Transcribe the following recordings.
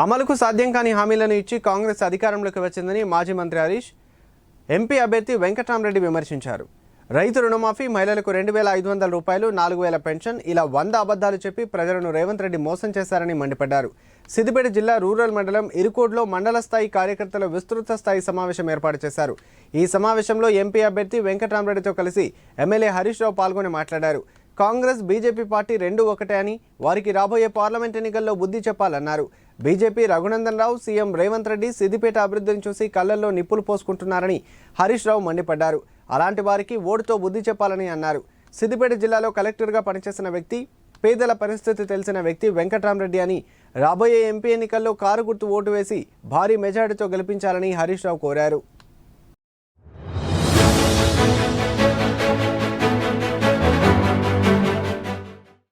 అమలుకు సాధ్యం కాని హామీలను ఇచ్చి కాంగ్రెస్ అధికారంలోకి వచ్చిందని మాజీ మంత్రి హరీష్ ఎంపీ అభ్యర్థి వెంకటరామరెడ్డి విమర్శించారు. రైతు రుణమాఫీ మహిళలకు రెండు వేల ఐదు వందల రూపాయలు నాలుగు వేల పెన్షన్ ఇలా వంద అబద్ధాలు చెప్పి ప్రజలను రేవంత్ రెడ్డి మోసం చేశారని మండిపడ్డారు. సిద్దిపేట జిల్లా రూరల్ మండలం ఇరుకోడ్లో మండల స్థాయి కార్యకర్తల విస్తృత స్థాయి సమావేశం ఏర్పాటు చేశారు. ఈ సమావేశంలో ఎంపీ అభ్యర్థి వెంకటరామరెడ్డితో కలిసి ఎమ్మెల్యే హరీష్ రావు పాల్గొని మాట్లాడారు. కాంగ్రెస్ బీజేపీ పార్టీ రెండు ఒకటే అని వారికి రాబోయే పార్లమెంట్ ఎన్నికల్లో బుద్ధి చెప్పాలన్నారు. బీజేపీ రఘునందన్ రావు సీఎం రేవంత్ రెడ్డి సిద్దిపేట అభివృద్ధిని చూసి కళ్ళల్లో నిప్పులు పోసుకుంటున్నారని హరీష్ రావు మండిపడ్డారు. అలాంటి వారికి ఓటుతో బుద్ధి చెప్పాలని అన్నారు. సిద్దిపేట జిల్లాలో కలెక్టర్గా పనిచేసిన వ్యక్తి పేదల పరిస్థితి తెలిసిన వ్యక్తి వెంకటరామరెడ్డి అని రాబోయే ఎంపీ ఎన్నికల్లో కారు గుర్తు ఓటు వేసి భారీ మెజారిటీతో గెలిపించాలని హరీష్ రావు కోరారు.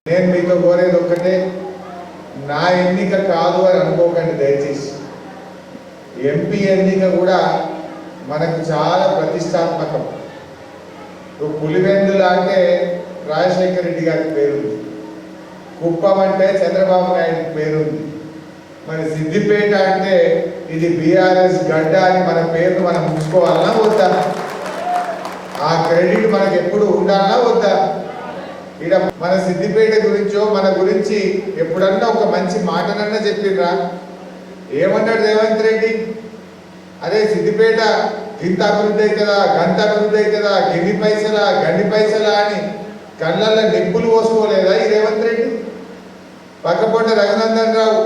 నేను మీతో కోరేది ఒక్కటే నా ఎన్నిక కాదు అని అనుకోకండి దయచేసి. ఎంపీ ఎన్నిక కూడా మనకు చాలా ప్రతిష్టాత్మకం. ఇప్పుడు పులివెందుల అంటే రాజశేఖర రెడ్డి గారికి పేరుంది. కుప్పం అంటే చంద్రబాబు నాయుడు పేరుంది. మరి సిద్దిపేట అంటే ఇది బీఆర్ఎస్ గడ్డ అని మన పేరును మనం ఉంచుకోవాలన్నా వద్దా? ఆ క్రెడిట్ మనకు ఎప్పుడు ఉండాలన్నా ఇక్కడ మన సిద్దిపేట గురించో మన గురించి ఎప్పుడన్నా ఒక మంచి మాటనన్నా చెప్పిండ్రా ఏమన్నాడు రేవంత్ రెడ్డి? అరే సిద్దిపేట ఇంత అభివృద్ధి అవుతుందా గంట అభివృద్ధి అవుతుందా గిన్ని పైసలా? గండి పైసలా అని కళ్ళల్లో నిప్పులు పోసుకోలేదా ఈ రేవంత్ రెడ్డి? పక్కపోట రఘునందన్ రావు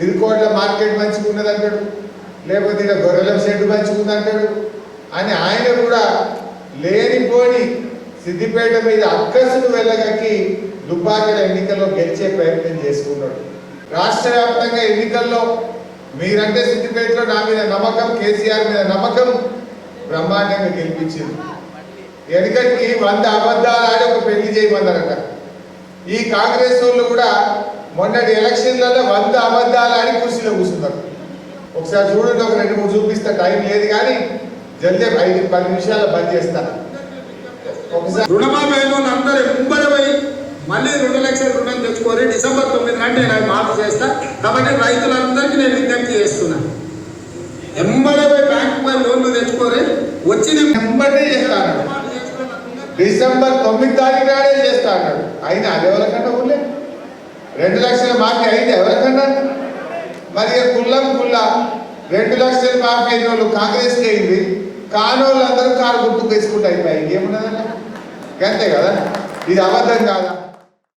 ఇరుకోట్ల మార్కెట్ మంచిగా ఉన్నదంటాడు. లేకపోతే ఇక్కడ గొర్రెల షెడ్ మంచిగా ఉందంటాడు. అని ఆయన కూడా లేనిపోని సిద్దిపేట మీద అక్కసును వెళ్ళగక్కి దుబ్బాకల ఎన్నికల్లో గెలిచే ప్రయత్నం చేసుకున్నాడు రాష్ట్ర వ్యాప్తంగా ఎన్నికల్లో మీరంటే సిద్దిపేటలో నా మీద నమ్మకం కేసీఆర్ మీద నమ్మకం బ్రహ్మాండంగా గెలిపించింది. ఎనకటికి వంద అబద్ధాలు ఆడి ఒక పెళ్ళి చేయమన్నారట. ఈ కాంగ్రెస్ వాళ్ళు కూడా మొన్నటి ఎలక్షన్లలో వంద అబద్ధాలు ఆడి కుర్చీలో కూర్చున్నారు. ఒకసారి చూడండి ఒక రెండు మూడు చూపిస్తా టైం లేదు కానీ జల్దీ ఐదు పది నిమిషాలు బంద్ చేస్తాను ఒకసారి వాళ్ళు అందరూ ఎంబడి మళ్ళీ రెండు లక్షల రుణం తెచ్చుకొని డిసెంబర్ తొమ్మిది నాటి నేను మాఫీ చేస్తా. కాబట్టి రైతులందరికీ నేను విజ్ఞప్తి చేస్తున్నా. ఎంబడి బ్యాంకు పై లోన్లు తెచ్చుకొని వచ్చిన వెంబడే చేస్తాను డిసెంబర్ తొమ్మిది తారీఖు నాడే చేస్తా అన్నాడు అయినా అది ఎవరికన్నా ఊళ్ళే రెండు లక్షల మాఫీ అయింది ఎవరికన్నా? మరి కుల్లం కుల్ల? రెండు లక్షల మాఫీ అయిన వాళ్ళు కాంగ్రెస్కి అయింది. కానోళ్ళందరూ కారు గుర్తుకు వేసుకుంటారు అయిపోయాయి ఇంకేమున్నదన్నా అంతే కదా? ఇది అబద్ధం కాదా?